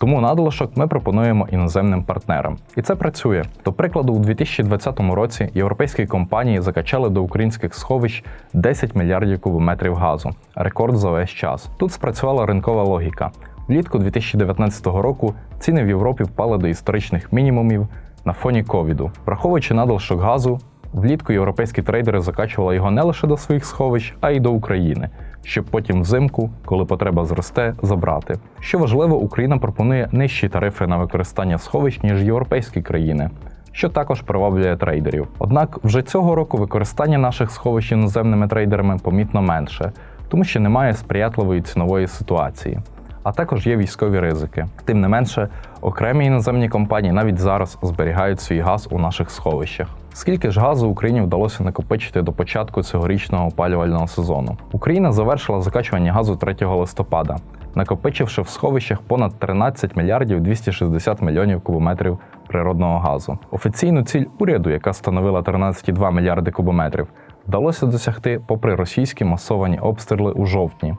Тому надлишок ми пропонуємо іноземним партнерам. І це працює. До прикладу, у 2020 році європейські компанії закачали до українських сховищ 10 мільярдів кубометрів газу, рекорд за весь час. Тут спрацювала ринкова логіка. Влітку 2019 року ціни в Європі впали до історичних мінімумів на фоні ковіду. Враховуючи надлишок газу, влітку європейські трейдери закачували його не лише до своїх сховищ, а й до України, щоб потім взимку, коли потреба зросте, забрати. Що важливо, Україна пропонує нижчі тарифи на використання сховищ, ніж європейські країни. Що також приваблює трейдерів. Однак вже цього року використання наших сховищ іноземними трейдерами помітно менше, тому що немає сприятливої цінової ситуації а також є військові ризики. Тим не менше, окремі іноземні компанії навіть зараз зберігають свій газ у наших сховищах. Скільки ж газу Україні вдалося накопичити до початку цьогорічного опалювального сезону? Україна завершила закачування газу 3 листопада, накопичивши в сховищах понад 13 мільярдів 260 мільйонів кубометрів природного газу. Офіційну ціль уряду, яка становила 13,2 мільярди кубометрів, вдалося досягти попри російські масовані обстріли у жовтні